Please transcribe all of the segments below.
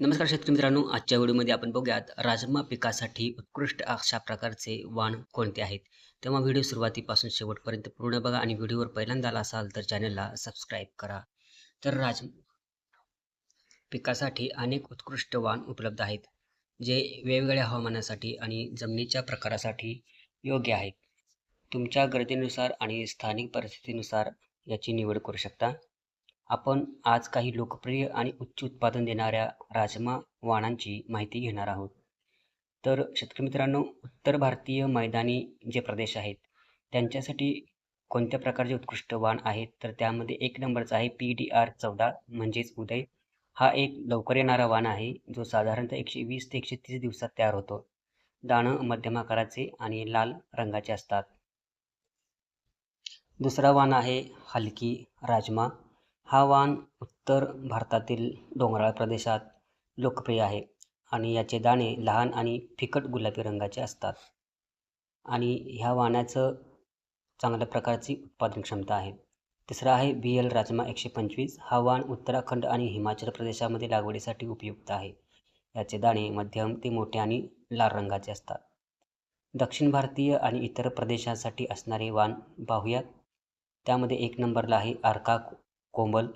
नमस्कार शेतकरी मित्रांनो आजच्या व्हिडिओमध्ये आपण बघूयात राजमा पिकासाठी उत्कृष्ट अशा प्रकारचे वाण कोणते आहेत? तेव्हा व्हिडिओ सुरुवातीपासून शेवटपर्यंत पूर्ण बघा आणि व्हिडिओवर पहिल्यांदा आला असाल तर चॅनलला सबस्क्राईब करा. तर राज पिकासाठी अनेक उत्कृष्ट वाण उपलब्ध आहेत जे वेगवेगळ्या हवामानासाठी आणि जमिनीच्या प्रकारासाठी योग्य आहेत. तुमच्या गरजेनुसार आणि स्थानिक परिस्थितीनुसार याची निवड करू शकता. आपण आज काही लोकप्रिय आणि उच्च उत्पादन देणाऱ्या राजमा वाणांची माहिती घेणार आहोत. तर शेतकरी मित्रांनो उत्तर भारतीय मैदानी जे प्रदेश आहेत त्यांच्यासाठी कोणत्या प्रकारचे उत्कृष्ट वाण आहेत? तर त्यामध्ये एक नंबरचा आहे पी डी आर चौदा म्हणजेच उदय. हा एक लवकर येणारा वाण आहे जो साधारणतः एकशे वीस ते एकशे तीस दिवसात तयार होतो. दाणं मध्यम आकाराचे आणि लाल रंगाचे असतात. दुसरा वाण आहे हलकी राजमा. हा वाण उत्तर भारतातील डोंगराळ प्रदेशात लोकप्रिय आहे आणि याचे दाणे लहान आणि फिकट गुलाबी रंगाचे असतात. आणि ह्या वाण्याचं चांगल्या प्रकारची उत्पादन क्षमता आहे. तिसरा आहे बी एल राजमा एकशे पंचवीस. हा वाण उत्तराखंड आणि हिमाचल प्रदेशामध्ये लागवडीसाठी उपयुक्त आहे. याचे दाणे मध्यम ते मोठे आणि लाल रंगाचे असतात. दक्षिण भारतीय आणि इतर प्रदेशांसाठी असणारे वाण पाहूयात. त्यामध्ये एक नंबरला आहे आर्का कोंबल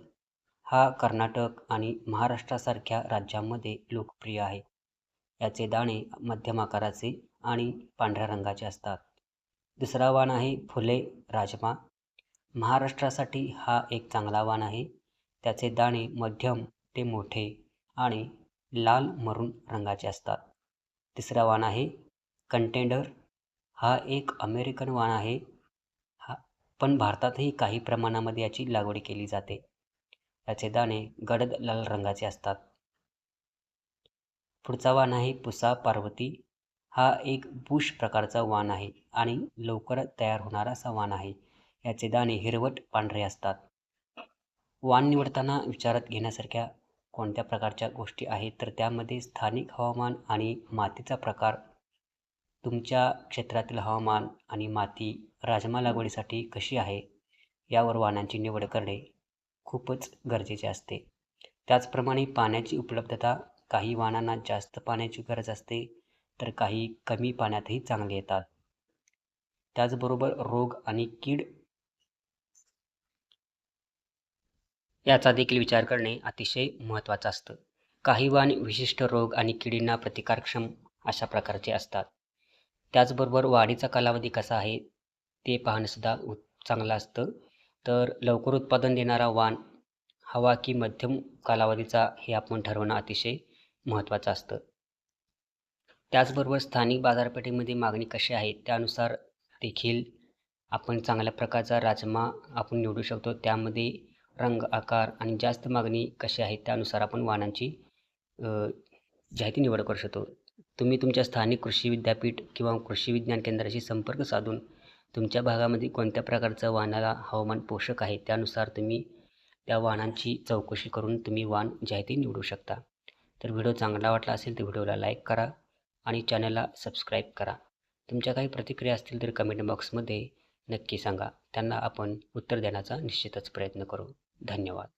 हा कर्नाटक आणि महाराष्ट्रासारख्या राज्यांमध्ये लोकप्रिय आहे. याचे दाणे मध्यम आकाराचे आणि पांढऱ्या रंगाचे असतात. दुसरा वाण आहे फुले राजमा. महाराष्ट्रासाठी हा एक चांगला वाण आहे. त्याचे दाणे मध्यम ते मोठे आणि लाल मरून रंगाचे असतात. तिसरा वाण आहे कंटेंडर हा एक अमेरिकन वाण आहे. पण भारतातही काही प्रमाणामध्ये याची लागवड केली जाते. याचे दाणे गडद लाल रंगाचे असतात. पुढचा वाण आहे पुसा पार्वती. हा एक बुश प्रकारचा वाण आहे आणि लवकर तयार होणारा असा वाण आहे. याचे दाणे हिरवट पांढरे असतात. वाण निवडताना विचारात घेण्यासारख्या कोणत्या प्रकारच्या गोष्टी आहेत? तर त्यामध्ये स्थानिक हवामान आणि मातीचा प्रकार तुमच्या क्षेत्रातील हवामान आणि माती राजमा लागवडीसाठी कशी आहे? यावर वाणांची निवड करणे खूपच गरजेचे असते. त्याचप्रमाणे पाण्याची उपलब्धता काही वाणांना जास्त पाण्याची गरज असते तर काही कमी पाण्यातही चांगले येतात. त्याचबरोबर रोग आणि कीड याचा देखील विचार करणे अतिशय महत्त्वाचं असतं. काही वाण विशिष्ट रोग आणि किडींना प्रतिकारक्षम अशा प्रकारचे असतात. त्याचबरोबर वाढीचा कालावधी कसा आहे ते पाहणंसुद्धा चांगलं असतं. तर लवकर उत्पादन देणारा वाण हवा की मध्यम कालावधीचा हे आपण ठरवणं अतिशय महत्त्वाचं असतं. त्याचबरोबर स्थानिक बाजारपेठेमध्ये मागणी कशी आहे त्यानुसार देखील आपण चांगल्या प्रकारचा राजमा आपण निवडू शकतो. त्यामध्ये रंग आकार आणि जास्त मागणी कशी आहे त्यानुसार आपण वाणांची जाहिती निवड करू शकतो. तुम्ही तुमच्या स्थानिक कृषी विद्यापीठ किंवा कृषी विज्ञान केंद्राशी संपर्क साधून तुमच्या भागामध्ये कोणत्या प्रकारचं वाहनाला हवामान पोषक आहे त्यानुसार तुम्ही त्या वाहनांची चौकशी करून तुम्ही वाण जाहिती निवडू शकता. तर व्हिडिओ चांगला वाटला असेल तर व्हिडिओला लाईक करा आणि चॅनलला सबस्क्राईब करा. तुमच्या काही प्रतिक्रिया असतील तर कमेंट बॉक्समध्ये नक्की सांगा. त्यांना आपण उत्तर देण्याचा निश्चितच प्रयत्न करू. धन्यवाद.